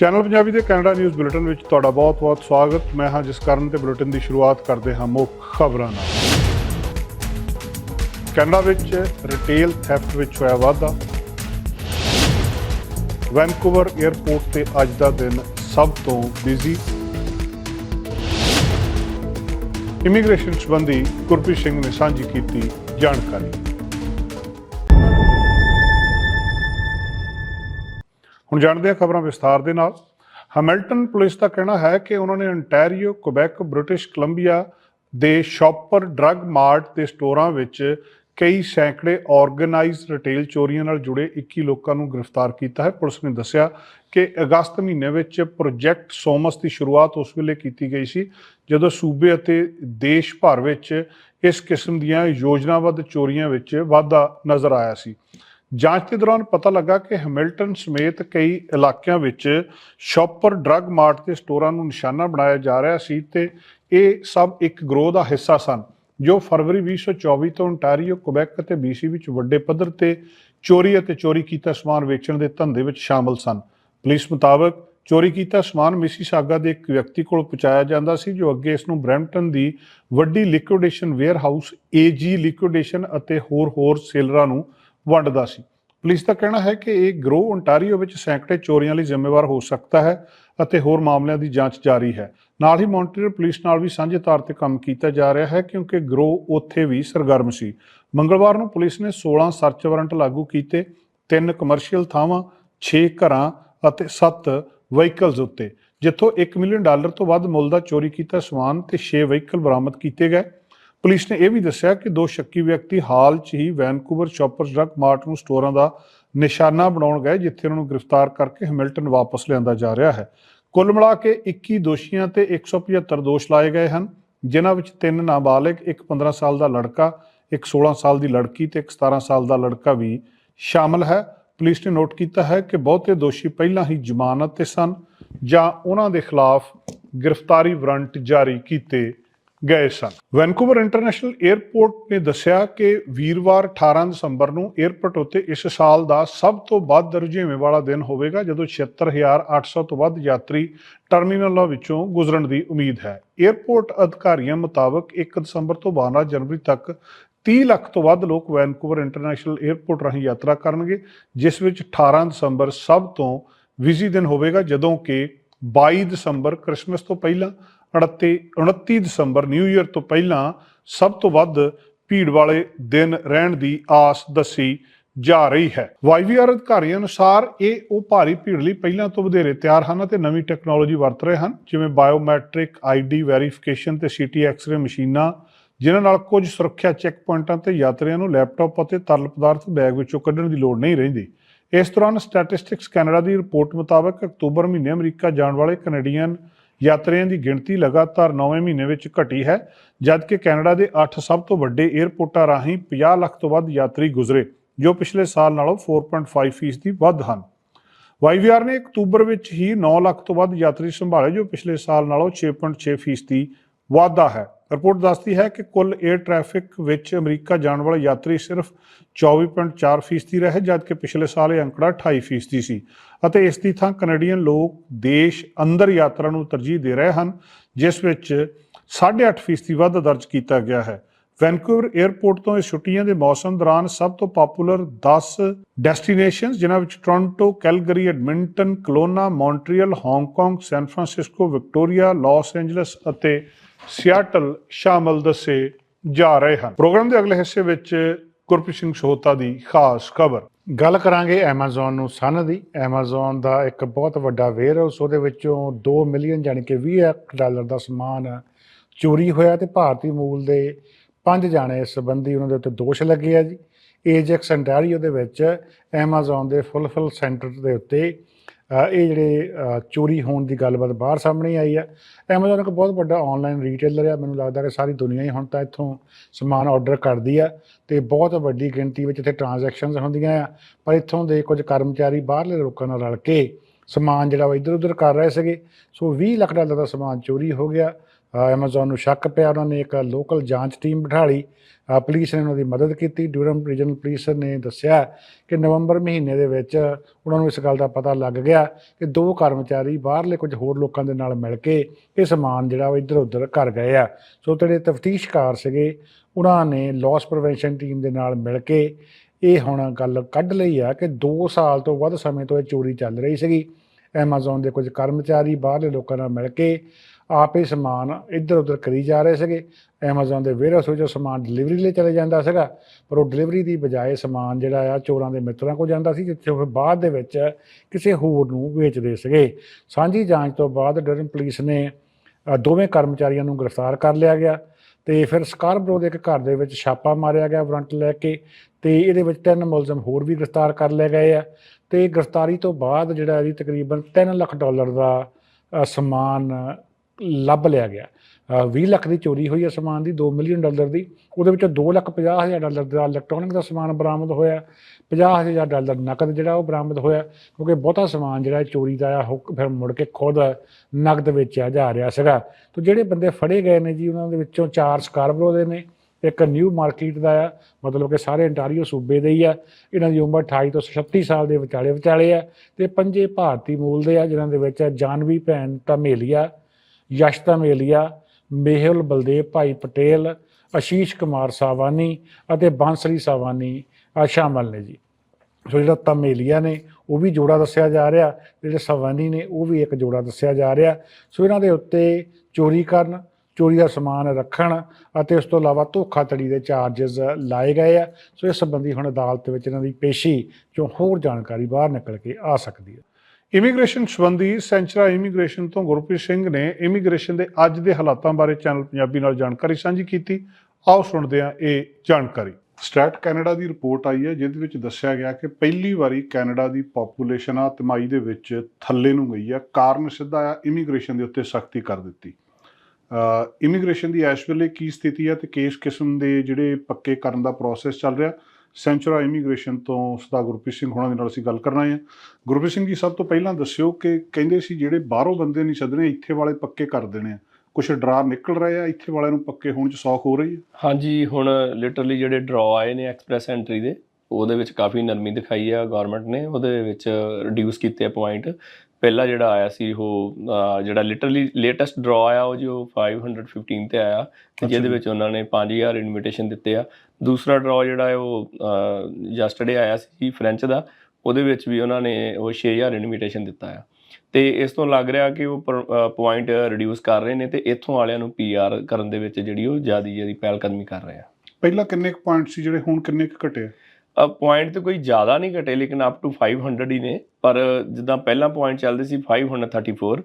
Channel Punjabi ਦੇ Canada news bulletin ਵਿੱਚ ਤੁਹਾਡਾ ਬਹੁਤ-ਬਹੁਤ ਸਵਾਗਤ। ਮੈਂ ਹਾਂ ਜਿਸ ਕਾਰਨ ਤੇ ਬੁਲੇਟਿਨ ਦੀ ਸ਼ੁਰੂਆਤ ਕਰਦੇ ਹਾਂ ਮੁੱਖ ਖਬਰਾਂ ਨਾਲ। ਕੈਨੇਡਾ ਵਿੱਚ ਰਿਟੇਲ ਥੈਫਟ ਵਿੱਚ ਹੋਇਆ ਵਾਧਾ। ਵੈਨਕੂਵਰ 에ਅਰਪੋਰਟ ਤੇ ਅੱਜ ਦਾ ਦਿਨ ਸਭ ਤੋਂ ਬਿਜ਼ੀ ਇਮੀਗ੍ਰੇਸ਼ਨ ਸੰਬੰਧੀ ਗੁਰਪ੍ਰੀਤ ਸਿੰਘ ਨੇ ਸਾਂਝੀ ਕੀਤੀ ਜਾਣਕਾਰੀ। ਹੁਣ ਜਾਣਦੇ ਹਾਂ ਖਬਰਾਂ ਵਿਸਥਾਰ ਦੇ ਨਾਲ। ਹੈਮਿਲਟਨ ਪੁਲਿਸ ਦਾ ਕਹਿਣਾ ਹੈ ਕਿ ਉਹਨਾਂ ਨੇ ਅੰਟੈਰੀਓ ਕੁਬੈਕ, ਬ੍ਰਿਟਿਸ਼ ਕੋਲੰਬੀਆ ਦੇ ਸ਼ਾਪਰ ਡਰੱਗ ਮਾਰਟ ਦੇ ਸਟੋਰਾਂ ਵਿੱਚ ਕਈ ਸੈਂਕੜੇ ਆਰਗੇਨਾਈਜ਼ਡ ਰਿਟੇਲ ਚੋਰੀਆਂ ਨਾਲ ਜੁੜੇ 21 ਲੋਕਾਂ ਨੂੰ ਗ੍ਰਿਫਤਾਰ ਕੀਤਾ ਹੈ। ਪੁਲਿਸ ਨੇ ਦੱਸਿਆ ਕਿ ਅਗਸਤ ਮਹੀਨੇ ਵਿੱਚ ਪ੍ਰੋਜੈਕਟ ਸੋਮਸ ਦੀ ਸ਼ੁਰੂਆਤ ਉਸ ਵੇਲੇ ਕੀਤੀ ਗਈ ਸੀ, ਜਦੋਂ ਸੂਬੇ ਅਤੇ ਦੇਸ਼ ਭਰ ਵਿੱਚ ਇਸ ਕਿਸਮ ਦੀਆਂ ਯੋਜਨਾਬੱਧ ਚੋਰੀਆਂ ਵਿੱਚ ਵਾਧਾ ਨਜ਼ਰ ਆਇਆ ਸੀ। ਜਾਂਚ ਦੇ ਦੌਰਾਨ ਪਤਾ ਲੱਗਾ ਕਿ ਹੈਮਿਲਟਨ ਸਮੇਤ ਕਈ ਇਲਾਕਿਆਂ ਵਿੱਚ ਸ਼ਾਪਰ ਡਰੱਗ ਮਾਰਟ ਦੇ ਸਟੋਰਾਂ ਨੂੰ ਨਿਸ਼ਾਨਾ ਬਣਾਇਆ ਜਾ ਰਿਹਾ ਸੀ ਤੇ ਇਹ ਸਭ ਇੱਕ ਗਰੋਹ ਦਾ ਹਿੱਸਾ ਸਨ, ਜੋ ਫਰਵਰੀ 2024 ਤੋਂ ontario ਕੁਬੈਕ ਅਤੇ BC ਵਿੱਚ ਵੱਡੇ ਪੱਧਰ ਤੇ ਚੋਰੀ ਅਤੇ ਚੋਰੀ ਕੀਤਾ ਸਮਾਨ ਵੇਚਣ ਦੇ ਧੰਦੇ ਵਿੱਚ ਸ਼ਾਮਲ ਸਨ। ਪੁਲਿਸ ਮੁਤਾਬਕ ਚੋਰੀ ਕੀਤਾ ਸਮਾਨ ਮਿਸੀਸਾਗਾ ਦੇ ਇੱਕ ਵਿਅਕਤੀ ਕੋਲ ਪਹੁੰਚਾਇਆ ਜਾਂਦਾ ਸੀ, ਜੋ ਅੱਗੇ ਇਸ ਨੂੰ ਬਰੈਂਪਟਨ ਦੀ ਵੱਡੀ ਲਿਕੁਇਡੇਸ਼ਨ ਵੇਅਰਹਾਊਸ AG ਲਿਕੁਇਡੇਸ਼ਨ ਅਤੇ ਹੋਰ ਹੋਰ ਸੇਲਰਾਂ ਨੂੰ ਵੰਡਦਾ ਸੀ। ਪੁਲਿਸ ਦਾ ਕਹਿਣਾ ਹੈ ਕਿ ਇਹ ਗਰੋਹ ਓਨਟਾਰੀਓ ਵਿੱਚ ਸੈਂਕੜੇ ਚੋਰੀਆਂ ਲਈ ਜ਼ਿੰਮੇਵਾਰ ਹੋ ਸਕਦਾ ਹੈ ਅਤੇ ਹੋਰ ਮਾਮਲਿਆਂ ਦੀ ਜਾਂਚ ਜਾਰੀ ਹੈ। ਨਾਲ ਹੀ ਮੌਂਟਰੀਅਲ ਪੁਲਿਸ ਨਾਲ ਵੀ ਸਾਂਝੇ ਤੌਰ ਤੇ ਕੰਮ ਕੀਤਾ ਜਾ ਰਿਹਾ ਹੈ ਕਿਉਂਕਿ ਗਰੋਹ ਉੱਥੇ ਵੀ ਸਰਗਰਮ ਸੀ। ਮੰਗਲਵਾਰ ਨੂੰ ਪੁਲਿਸ ਨੇ 16 ਸਰਚ ਵਾਰੰਟ ਲਾਗੂ ਕੀਤੇ, ਤਿੰਨ ਕਮਰਸ਼ੀਅਲ ਥਾਵਾਂ 6 ਘਰਾਂ ਅਤੇ 7 ਵਹੀਕਲਸ ਉੱਤੇ, ਜਿੱਥੋਂ 1 ਮਿਲੀਅਨ ਡਾਲਰ ਤੋਂ ਵੱਧ ਮੁੱਲ ਦਾ ਚੋਰੀ ਕੀਤਾ ਸਮਾਨ ਤੇ 6 ਵਹੀਕਲ ਬਰਾਮਦ ਕੀਤੇ ਗਏ। ਪੁਲਿਸ ਨੇ ਇਹ ਵੀ ਦੱਸਿਆ ਕਿ ਦੋ ਸ਼ੱਕੀ ਵਿਅਕਤੀ ਹਾਲ 'ਚ ਹੀ ਵੈਨਕੂਵਰ ਸ਼ਾਪਰਸ ਡਰੱਗ ਮਾਰਟ ਨੂੰ ਸਟੋਰਾਂ ਦਾ ਨਿਸ਼ਾਨਾ ਬਣਾਉਣ ਗਏ, ਜਿੱਥੇ ਉਹਨਾਂ ਨੂੰ ਗ੍ਰਿਫਤਾਰ ਕਰਕੇ ਹੈਮਿਲਟਨ ਵਾਪਸ ਲਿਆਂਦਾ ਜਾ ਰਿਹਾ ਹੈ। ਕੁੱਲ ਮਿਲਾ ਕੇ 21 ਦੋਸ਼ੀਆਂ ਤੇ 175 ਦੋਸ਼ ਲਾਏ ਗਏ ਹਨ, ਜਿਨ੍ਹਾਂ ਵਿੱਚ ਤਿੰਨ ਨਾਬਾਲਗ, ਇੱਕ 15 ਸਾਲ ਦਾ ਲੜਕਾ, ਇੱਕ 16 ਸਾਲ ਦੀ ਲੜਕੀ ਤੇ ਇੱਕ 17 ਸਾਲ ਦਾ ਲੜਕਾ ਵੀ ਸ਼ਾਮਲ ਹੈ। ਪੁਲਿਸ ਨੇ ਨੋਟ ਕੀਤਾ ਹੈ ਕਿ ਬਹੁਤੇ ਦੋਸ਼ੀ ਪਹਿਲਾਂ ਹੀ ਜ਼ਮਾਨਤ ਤੇ ਸਨ ਜਾਂ ਉਹਨਾਂ ਦੇ ਖਿਲਾਫ ਗ੍ਰਿਫਤਾਰੀ ਵਾਰੰਟ ਜਾਰੀ ਕੀਤੇ ਗਏ ਸਨ। ਵੈਨਕੂਵਰ ਇੰਟਰਨੈਸ਼ਨਲ 에ਅਰਪੋਰਟ ਨੇ ਦੱਸਿਆ ਕਿ ਵੀਰਵਾਰ 18 ਦਸੰਬਰ ਨੂੰ 에ਅਰਪੋਰਟ ਉੱਤੇ ਇਸ ਸਾਲ ਦਾ ਸਭ ਤੋਂ ਵੱਧ ਰੁਝੇਵੇਂ ਵਾਲਾ ਦਿਨ ਹੋਵੇਗਾ, ਜਦੋਂ 76800 ਤੋਂ ਵੱਧ ਯਾਤਰੀ ਟਰਮੀਨਲਾਂ ਵਿੱਚੋਂ ਗੁਜ਼ਰਨ ਦੀ ਉਮੀਦ ਹੈ। 에ਅਰਪੋਰਟ ਅਧਿਕਾਰੀਆਂ ਮੁਤਾਬਕ 1 ਦਸੰਬਰ ਤੋਂ 12 ਜਨਵਰੀ ਤੱਕ 30 ਲੱਖ ਤੋਂ ਵੱਧ ਲੋਕ ਵੈਨਕੂਵਰ ਇੰਟਰਨੈਸ਼ਨਲ 에ਅਰਪੋਰਟ ਰਾਹੀਂ ਯਾਤਰਾ ਕਰਨਗੇ, ਜਿਸ ਵਿੱਚ 18 ਦਸੰਬਰ ਸਭ ਤੋਂ ਵਿਜ਼ੀ ਦਿਨ ਹੋਵੇਗਾ, ਜਦੋਂ ਕਿ 22 ਦਸੰਬਰ 크리스마ਸ ਤੋਂ ਪਹਿਲਾਂ 29 29 ਦਸੰਬਰ ਨਿਊ ਈਅਰ ਤੋਂ ਪਹਿਲਾਂ ਸਭ ਤੋਂ ਵੱਧ ਭੀੜ ਵਾਲੇ ਦਿਨ ਰਹਿਣ ਦੀ ਆਸ ਦੱਸੀ ਜਾ ਰਹੀ ਹੈ। ਵਾਈਵੀਆਰ ਅਧਿਕਾਰੀਆਂ ਅਨੁਸਾਰ ਇਹ ਉਹ ਭਾਰੀ ਭੀੜ ਲਈ ਪਹਿਲਾਂ ਤੋਂ ਵਧੇਰੇ ਤਿਆਰ ਹਨ ਅਤੇ ਨਵੀਂ ਟੈਕਨੋਲੋਜੀ ਵਰਤ ਰਹੇ ਹਨ, ਜਿਵੇਂ ਬਾਇਓਮੈਟ੍ਰਿਕ ਆਈਡੀ ਵੈਰੀਫਿਕੇਸ਼ਨ ਤੇ ਸੀਟੀ ਐਕਸ-ਰੇ ਮਸ਼ੀਨਾਂ, ਜਿਨ੍ਹਾਂ ਨਾਲ ਕੁਝ ਸੁਰੱਖਿਆ ਚੈੱਕ ਪੁਆਇੰਟਾਂ ਤੇ ਯਾਤਰੀਆਂ ਨੂੰ ਲੈਪਟਾਪ ਅਤੇ ਤਰਲ ਪਦਾਰਥ ਬੈਗ ਵਿੱਚੋਂ ਕੱਢਣ ਦੀ ਲੋੜ ਨਹੀਂ ਰਹਿੰਦੀ। ਇਸ ਦੌਰਾਨ ਸਟੈਟਿਸਟਿਕਸ ਕੈਨੇਡਾ ਦੀ ਰਿਪੋਰਟ ਮੁਤਾਬਕ ਅਕਤੂਬਰ ਮਹੀਨੇ ਅਮਰੀਕਾ ਜਾਣ ਵਾਲੇ ਕੈਨੇਡੀਅਨ ਯਾਤਰੀਆਂ ਦੀ ਗਿਣਤੀ ਲਗਾਤਾਰ 9ਵੇਂ ਮਹੀਨੇ ਵਿੱਚ ਘਟੀ ਹੈ, ਜਦਕਿ ਕੈਨੇਡਾ ਦੇ 8 ਸਭ ਤੋਂ ਵੱਡੇ 에ਅਰਪੋਰਟਾਂ ਰਾਹੀਂ 50 ਲੱਖ ਤੋਂ ਵੱਧ ਯਾਤਰੀ ਗੁਜ਼ਰੇ, ਜੋ ਪਿਛਲੇ ਸਾਲ ਨਾਲੋਂ 4.5% ਫੀਸਦੀ ਵੱਧ ਹਨ। ਵਾਈਵੀਆਰ ਨੇ ਅਕਤੂਬਰ ਵਿੱਚ ਹੀ 9 ਲੱਖ ਤੋਂ ਵੱਧ ਯਾਤਰੀ ਸੰਭਾਲੇ, ਜੋ ਪਿਛਲੇ ਸਾਲ ਨਾਲੋਂ 6.6 ਫੀਸਦੀ ਵਾਧਾ ਹੈ। ਰਿਪੋਰਟ ਦੱਸਦੀ ਹੈ ਕਿ ਕੁੱਲ 에ਅਰ ਟ੍ਰੈਫਿਕ ਵਿੱਚ ਅਮਰੀਕਾ ਜਾਣ ਵਾਲੇ ਯਾਤਰੀ ਸਿਰਫ 24.4 ਫੀਸਦੀ ਰਹੇ ਜਦਕਿ ਪਿਛਲੇ ਸਾਲ ਇਹ ਅੰਕੜਾ 28 ਫੀਸਦੀ ਸੀ। ਅਤੇ ਇਸ ਦੀ ਥਾਂ ਕੈਨੇਡੀਅਨ ਲੋਕ ਦੇਸ਼ ਅੰਦਰ ਯਾਤਰਾ ਨੂੰ ਤਰਜੀਹ ਦੇ ਰਹੇ ਹਨ ਜਿਸ ਵਿੱਚ 8.5 ਫੀਸਦੀ ਵਾਧਾ ਦਰਜ ਕੀਤਾ ਗਿਆ ਹੈ। ਵੈਨਕੂਵਰ 에ਅਰਪੋਰਟ ਤੋਂ ਇਸ ਛੁੱਟੀਆਂ ਦੇ ਮੌਸਮ ਦੌਰਾਨ ਸਭ ਤੋਂ ਪਪੂਲਰ 10 ਡੈਸਟੀਨੇਸ਼ਨਸ ਜਿਨ੍ਹਾਂ ਵਿੱਚ Toronto, Calgary, Edmonton, Kelowna, Montreal, Hong Kong, San Francisco, Victoria, Los Angeles ਅਤੇ ਸਿਆਟਲ, ਸ਼ਾਮਲ ਦੱਸੇ ਜਾ ਰਹੇ ਹਨ। ਪ੍ਰੋਗਰਾਮ ਦੇ ਅਗਲੇ ਹਿੱਸੇ ਵਿੱਚ ਗੁਰਪ੍ਰੀਤ ਸਿੰਘ ਸੋਤਾ ਦੀ ਖਾਸ ਖਬਰ। ਗੱਲ ਕਰਾਂਗੇ Amazon ਨੂੰ ਸਨ ਦੀ। Amazon ਦਾ ਇੱਕ ਬਹੁਤ ਵੱਡਾ ਵੇਅਰਹਾਊਸ ਉਹਦੇ ਵਿੱਚੋਂ 2 ਮਿਲੀਅਨ ਜਾਣੀ ਕਿ 20 ਲੱਖ ਡਾਲਰ ਦਾ ਸਮਾਨ ਚੋਰੀ ਹੋਇਆ ਤੇ ਭਾਰਤੀ ਮੂਲ ਦੇ ਪੰਜ ਜਾਣੇ ਇਸ ਸੰਬੰਧੀ ਉਹਨਾਂ ਦੇ ਉੱਤੇ ਦੋਸ਼ ਲੱਗੇ ਆ ਜੀ। ਏਜੈਕਸ ਅੰਟਾਰੀਓ ਦੇ ਵਿੱਚ Amazon ਦੇ ਫੁੱਲਫਿਲ ਸੈਂਟਰ ਦੇ ਉੱਤੇ ਇਹ ਜਿਹੜੇ ਚੋਰੀ ਹੋਣ ਦੀ ਗੱਲਬਾਤ ਬਾਹਰ ਸਾਹਮਣੇ ਆਈ ਆ Amazon ਇੱਕ ਬਹੁਤ ਵੱਡਾ ਆਨਲਾਈਨ ਰੀਟੇਲਰ ਆ। ਮੈਨੂੰ ਲੱਗਦਾ ਕਿ ਸਾਰੀ ਦੁਨੀਆ ਹੀ ਹੁਣ ਤਾਂ ਇੱਥੋਂ ਸਮਾਨ ਆਰਡਰ ਕਰਦੀ ਆ ਤੇ ਬਹੁਤ ਵੱਡੀ ਗਿਣਤੀ ਵਿੱਚ ਇੱਥੇ ਟ੍ਰਾਂਜੈਕਸ਼ਨਸ ਹੁੰਦੀਆਂ ਆ। ਪਰ ਇੱਥੋਂ ਦੇ ਕੁਝ ਕਰਮਚਾਰੀ ਬਾਹਰਲੇ ਲੋਕਾਂ ਨਾਲ ਰਲ ਕੇ ਸਮਾਨ ਜਿਹੜਾ ਵਾ ਇੱਧਰ ਉੱਧਰ ਕਰ ਰਹੇ ਸੀਗੇ। ਸੋ 20 ਲੱਖ ਡਾਲਰ ਦਾ ਸਮਾਨ ਚੋਰੀ ਹੋ ਗਿਆ। ਐਮਾਜ਼ੋਨ ਨੂੰ ਸ਼ੱਕ ਪਿਆ, ਉਹਨਾਂ ਨੇ ਇੱਕ ਲੋਕਲ ਜਾਂਚ ਟੀਮ ਬਿਠਾ ਲਈ। ਪੁਲਿਸ ਨੇ ਉਹਨਾਂ ਦੀ ਮਦਦ ਕੀਤੀ। ਡਿਊਰਮ ਰੀਜਨਲ ਪੁਲਿਸ ਨੇ ਦੱਸਿਆ ਕਿ ਨਵੰਬਰ ਮਹੀਨੇ ਦੇ ਵਿੱਚ ਉਹਨਾਂ ਨੂੰ ਇਸ ਗੱਲ ਦਾ ਪਤਾ ਲੱਗ ਗਿਆ ਕਿ ਦੋ ਕਰਮਚਾਰੀ ਬਾਹਰਲੇ ਕੁਝ ਹੋਰ ਲੋਕਾਂ ਦੇ ਨਾਲ ਮਿਲ ਕੇ ਇਹ ਸਮਾਨ ਜਿਹੜਾ ਉਹ ਇੱਧਰ ਉੱਧਰ ਕਰ ਗਏ ਆ। ਸੋ ਜਿਹੜੇ ਤਫਤੀਸ਼ਕਾਰ ਸੀਗੇ, ਉਹਨਾਂ ਨੇ ਲਾਸ ਪ੍ਰੀਵੈਂਸ਼ਨ ਟੀਮ ਦੇ ਨਾਲ ਮਿਲ ਕੇ ਇਹ ਹੁਣ ਗੱਲ ਕੱਢ ਲਈ ਆ ਕਿ 2 ਸਾਲ ਤੋਂ ਵੱਧ ਸਮੇਂ ਤੋਂ ਇਹ ਚੋਰੀ ਚੱਲ ਰਹੀ ਸੀਗੀ। ਐਮਾਜ਼ੋਨ ਦੇ ਕੁਝ ਕਰਮਚਾਰੀ ਬਾਹਰਲੇ ਲੋਕਾਂ ਨਾਲ ਮਿਲ ਕੇ ਆਪੇ ਸਮਾਨ ਇੱਧਰ ਉੱਧਰ ਕਰੀ ਜਾ ਰਹੇ ਸੀਗੇ। ਐਮਾਜ਼ੋਨ ਦੇ ਵੇਅਰਹਾਊਸ ਵਿੱਚੋਂ ਸਮਾਨ ਡਿਲੀਵਰੀ ਲਈ ਚਲੇ ਜਾਂਦਾ ਸੀਗਾ। ਪਰ ਉਹ ਡਿਲੀਵਰੀ ਦੀ ਬਜਾਏ ਸਮਾਨ ਜਿਹੜਾ ਆ ਚੋਰਾਂ ਦੇ ਮਿੱਤਰਾਂ ਕੋਲ ਜਾਂਦਾ ਸੀ, ਜਿੱਥੇ ਉਹ ਬਾਅਦ ਦੇ ਵਿੱਚ ਕਿਸੇ ਹੋਰ ਨੂੰ ਵੇਚਦੇ ਸੀਗੇ। ਸਾਂਝੀ ਜਾਂਚ ਤੋਂ ਬਾਅਦ ਡਰਨ ਪੁਲਿਸ ਨੇ ਦੋਵੇਂ ਕਰਮਚਾਰੀਆਂ ਨੂੰ ਗ੍ਰਿਫਤਾਰ ਕਰ ਲਿਆ ਗਿਆ ਤੇ ਫਿਰ ਸਕਾਰਬਰੋ ਦੇ ਇੱਕ ਘਰ ਦੇ ਵਿੱਚ ਛਾਪਾ ਮਾਰਿਆ ਗਿਆ ਵਾਰੰਟ ਲੈ ਕੇ ਤੇ ਇਹਦੇ ਵਿੱਚ ਤਿੰਨ ਮੁਲਜ਼ਮ ਹੋਰ ਵੀ ਗ੍ਰਿਫਤਾਰ ਕਰ ਲਏ ਗਏ ਆ ਤੇ ਗ੍ਰਿਫਤਾਰੀ ਤੋਂ ਬਾਅਦ ਜਿਹੜਾ ਇਹਦੀ ਤਕਰੀਬਨ 3 ਲੱਖ ਡਾਲਰ ਦਾ ਸਮਾਨ ਲੱਭ ਲਿਆ ਗਿਆ। ਅ, 20 ਲੱਖ ਦੀ ਚੋਰੀ ਹੋਈ ਹੈ ਸਮਾਨ ਦੀ 2 ਮਿਲੀਅਨ ਡਾਲਰ ਦੀ। ਉਹਦੇ ਵਿੱਚੋਂ 2 ਲੱਖ 50 ਹਜ਼ਾਰ ਡਾਲਰ ਦਾ ਇਲੈਕਟ੍ਰੋਨਿਕ ਦਾ ਸਮਾਨ ਬਰਾਮਦ ਹੋਇਆ। 50 ਹਜ਼ਾਰ ਡਾਲਰ ਨਕਦ ਜਿਹੜਾ ਉਹ ਬਰਾਮਦ ਹੋਇਆ ਕਿਉਂਕਿ ਬਹੁਤਾ ਸਮਾਨ ਜਿਹੜਾ ਚੋਰੀ ਦਾ ਆ ਉਹ ਫਿਰ ਮੁੜ ਕੇ ਖੁਦ ਨਕਦ ਵੇਚਿਆ ਜਾ ਰਿਹਾ ਸੀਗਾ। ਤੇ ਜਿਹੜੇ ਬੰਦੇ ਫੜੇ ਗਏ ਨੇ ਜੀ ਉਹਨਾਂ ਦੇ ਵਿੱਚੋਂ ਚਾਰ ਸਕਾਰਬਰੋ ਦੇ ਨੇ ਇੱਕ ਨਿਊ ਮਾਰਕੀਟ ਦਾ ਆ ਮਤਲਬ ਕਿ ਸਾਰੇ ਇੰਟਾਰੀਓ ਸੂਬੇ ਦੇ ਹੀ ਆ। ਇਹਨਾਂ ਦੀ ਉਮਰ 28 ਤੋਂ 36 ਸਾਲ ਦੇ ਵਿਚਾਲੇ ਵਿਚਾਲੇ ਆ। ਤੇ ਪੰਜੇ ਭਾਰਤੀ ਮੂਲ ਦੇ ਆ ਜਿਨ੍ਹਾਂ ਦੇ ਵਿੱਚ ਜਾਨਵੀ ਭੈਣ ਧਮੇਲੀਆ ਯਸ਼ਤਾ ਮੇਲੀਆ, ਮੇਹਲ ਬਲਦੇਵ ਭਾਈ ਪਟੇਲ ਆਸ਼ੀਸ਼ ਕੁਮਾਰ ਸਾਵਾਨੀ ਅਤੇ ਬਾਂਸਰੀ ਸਾਵਾਨੀ ਸ਼ਾਮਲ ਨੇ ਜੀ। ਸੋ ਜਿਹੜਾ ਧਮੇਲੀਆ ਨੇ, ਉਹ ਵੀ ਜੋੜਾ ਦੱਸਿਆ ਜਾ ਰਿਹਾ, ਜਿਹੜੇ ਸਵਾਨੀ ਨੇ, ਉਹ ਵੀ ਇੱਕ ਜੋੜਾ ਦੱਸਿਆ ਜਾ ਰਿਹਾ। ਸੋ ਇਹਨਾਂ ਦੇ ਉੱਤੇ ਚੋਰੀ ਕਰਨ, ਚੋਰੀ ਦਾ ਸਮਾਨ ਰੱਖਣ ਅਤੇ ਉਸ ਤੋਂ ਇਲਾਵਾ ਧੋਖਾਧੜੀ ਦੇ ਚਾਰजेस ਲਾਏ ਗਏ ਆ। ਸੋ ਇਸ ਸੰਬੰਧੀ ਹੁਣ ਅਦਾਲਤ ਵਿੱਚ ਇਹਨਾਂ ਦੀ ਪੇਸ਼ੀ ਚੋਂ ਹੋਰ ਜਾਣਕਾਰੀ ਬਾਹਰ ਨਿਕਲ ਕੇ ਆ ਸਕਦੀ ਹੈ। ਇਮੀਗ੍ਰੇਸ਼ਨ ਸੰਬੰਧੀ ਸੈਂਚਰਾ ਇਮੀਗ੍ਰੇਸ਼ਨ ਤੋਂ ਗੁਰਪ੍ਰੀਤ ਸਿੰਘ ਨੇ ਇਮੀਗ੍ਰੇਸ਼ਨ ਦੇ ਅੱਜ ਦੇ ਹਾਲਾਤਾਂ ਬਾਰੇ ਚੈਨਲ ਪੰਜਾਬੀ ਨਾਲ ਜਾਣਕਾਰੀ ਸਾਂਝੀ ਕੀਤੀ। ਆਓ ਸੁਣਦੇ ਹਾਂ ਇਹ ਜਾਣਕਾਰੀ। ਸਟੈਟ ਕੈਨੇਡਾ ਦੀ ਰਿਪੋਰਟ ਆਈ ਹੈ, ਜਿਹਦੇ ਵਿੱਚ ਦੱਸਿਆ ਗਿਆ ਕਿ ਪਹਿਲੀ ਵਾਰੀ ਕੈਨੇਡਾ ਦੀ ਪੋਪੂਲੇਸ਼ਨ ਆ ਤਿਮਾਈ ਦੇ ਵਿੱਚ ਥੱਲੇ ਨੂੰ ਗਈ ਆ ਕਾਰਨ ਸਿੱਧਾ ਆ ਇਮੀਗ੍ਰੇਸ਼ਨ ਦੇ ਉੱਤੇ ਸਖਤੀ ਕਰ ਦਿੱਤੀ। ਇਮੀਗ੍ਰੇਸ਼ਨ ਦੀ ਇਸ ਵੇਲੇ ਕੀ ਸਥਿਤੀ ਹੈ ਤੇ ਕਿਸ ਕਿਸਮ ਦੇ ਜਿਹੜੇ ਪੱਕੇ ਕਰਨ ਦਾ ਪ੍ਰੋਸੈਸ ਚੱਲ ਰਿਹਾ? ਸੈਂਚੁਰਾ ਇਮੀਗ੍ਰੇਸ਼ਨ ਤੋਂ ਉਸਦਾ ਗੁਰਪ੍ਰੀਤ ਸਿੰਘ ਹੋਣਾ ਦੇ ਨਾਲ ਅਸੀਂ ਗੱਲ ਕਰਨਾ ਹੈ। ਗੁਰਪ੍ਰੀਤ ਸਿੰਘ ਜੀ ਸਭ ਤੋਂ ਪਹਿਲਾਂ ਦੱਸਿਓ ਕਿ ਕਹਿੰਦੇ ਸੀ ਜਿਹੜੇ ਬਾਹਰੋਂ ਬੰਦੇ ਨਹੀਂ ਸੱਦਣੇ ਇੱਥੇ ਵਾਲੇ ਪੱਕੇ ਕਰ ਦੇਣੇ ਆ। ਕੁਝ ਡਰਾ ਨਿਕਲ ਰਹੇ ਆ ਇੱਥੇ ਵਾਲਿਆਂ ਨੂੰ ਪੱਕੇ ਹੋਣ ਚ ਸੌਖ ਹੋ ਰਹੀ ਹੈ ਹਾਂਜੀ ਹੁਣ ਲਿਟਰਲੀ ਜਿਹੜੇ ਡਰਾ ਆਏ ਨੇ ਐਕਸਪ੍ਰੈਸ ਐਂਟਰੀ ਦੇ ਉਹਦੇ ਵਿੱਚ ਕਾਫੀ ਨਰਮੀ ਦਿਖਾਈ ਆ ਗਵਰਨਮੈਂਟ ਨੇ ਉਹਦੇ ਵਿੱਚ ਰਿਡਿਊਸ ਕੀਤੇ ਆ ਪੁਆਇੰਟ ਪਹਿਲਾ ਜਿਹੜਾ ਆਇਆ ਸੀ ਉਹ ਜਿਹੜਾ ਲਿਟਰਲੀ ਲੇਟੈਸਟ ਡਰਾ ਆਇਆ ਉਹ ਜੋ 515 ਤੇ ਆਇਆ। ਤੇ ਜਿਹਦੇ। ਵਿੱਚ ਉਹਨਾਂ ਨੇ 5000 ਇਨਵੀਟੇਸ਼ਨ ਦਿੱਤੇ ਆ। ਦੂਸਰਾ ਡਰਾ ਜਿਹੜਾ ਹੈ ਉਹ ਜਸਟਰਡੇ ਆਇਆ ਸੀ ਫ੍ਰੈਂਚ ਦਾ ਉਹਦੇ ਵਿੱਚ ਵੀ ਉਹਨਾਂ ਨੇ ਉਹ 6000 ਇਨਵੀਟੇਸ਼ਨ ਦਿੱਤਾ ਆ। ਤੇ ਇਸ ਤੋਂ ਲੱਗ ਰਿਹਾ ਕਿ ਉਹ ਪੁਆਇੰਟ ਰਿਡਿਊਸ ਕਰ ਰਹੇ ਨੇ ਤੇ ਇੱਥੋਂ ਵਾਲਿਆਂ ਨੂੰ ਪੀਆਰ ਕਰਨ ਦੇ ਵਿੱਚ ਜਿਹੜੀ ਉਹ ਜ਼ਿਆਦਾ ਜ਼ਿਆਦਾ ਪਹਿਲ ਕਦਮੀ ਕਰ ਰਹੇ ਆ। ਪਹਿਲਾਂ ਕਿੰਨੇ ਕੁ ਪੁਆਇੰਟ ਸੀ ਜਿਹੜੇ ਹੁਣ ਕਿੰਨੇ ਕੁ ਘਟੇ ਪੁਆਇੰਟ ਤੇ ਕੋਈ ਜ਼ਿਆਦਾ ਨਹੀਂ ਘਟੇ ਲੇਕਿਨ ਅਪ ਟੂ 500 ਹੀ ਨੇ ਪਰ ਜਿੱਦਾਂ ਪਹਿਲਾਂ ਪੁਆਇੰਟ ਚੱਲਦੇ ਸੀ 534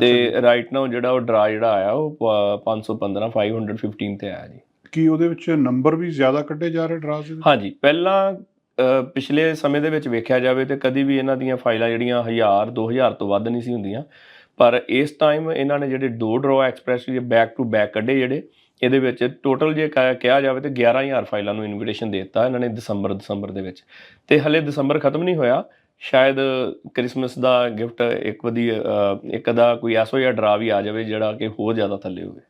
ਤੇ ਰਾਈਟ ਨਾਓ ਜਿਹੜਾ ਉਹ ਡਰਾ ਜਿਹੜਾ ਆਇਆ ਉਹ ਪ- 515 515 ਤੇ ਆਇਆ ਜੀ। ਕੀ ਉਹਦੇ ਵਿੱਚ ਨੰਬਰ ਵੀ ਜ਼ਿਆਦਾ ਕੱਢੇ ਜਾ ਰਹੇ ਡਰਾਸ ਦੇ ਹਾਂਜੀ, ਪਹਿਲਾਂ ਪਿਛਲੇ ਸਮੇਂ ਦੇ ਵਿੱਚ ਵੇਖਿਆ ਜਾਵੇ ਤੇ ਕਦੀ ਵੀ ਇਹਨਾਂ ਦੀਆਂ ਫਾਈਲਾਂ ਜਿਹੜੀਆਂ 1000 2000 ਤੋਂ ਵੱਧ ਨਹੀਂ ਸੀ ਹੁੰਦੀਆਂ। ਪਰ ਇਸ ਟਾਈਮ ਇਹਨਾਂ ਨੇ ਜਿਹੜੇ ਦੋ ਡਰਾ ਐਕਸਪ੍ਰੈਸ ਦੇ ਬੈਕ ਟੂ ਬੈਕ ਕੱਢੇ ਜਿਹੜੇ, ਇਹਦੇ ਵਿੱਚ ਟੋਟਲ ਜੇ ਕ- ਕਿਹਾ ਜਾਵੇ ਤੇ 11000 ਫਾਈਲਾਂ ਨੂੰ ਇਨਵੀਟੇਸ਼ਨ ਦੇ ਦਿੱਤਾ ਇਹਨਾਂ ਨੇ ਦਸੰਬਰ ਦਸੰਬਰ ਦੇ ਵਿੱਚ। ਤੇ ਹਲੇ ਦਸੰਬਰ ਖਤਮ ਨਹੀਂ ਹੋਇਆ। ਸ਼ਾਇਦ ਕ੍ਰਿਸਮਸ ਦਾ ਗਿਫਟ ਇੱਕ ਵਧੀਆ ਇੱਕ ਦਾ ਕੋਈ ਐਸੋ ਜਿਹਾ ਡਰਾ ਵੀ ਆ ਜਾਵੇ ਜਿਹੜਾ ਕਿ ਹੋਰ ਜ਼ਿਆਦਾ ਥੱਲੇ ਹੋਵੇ।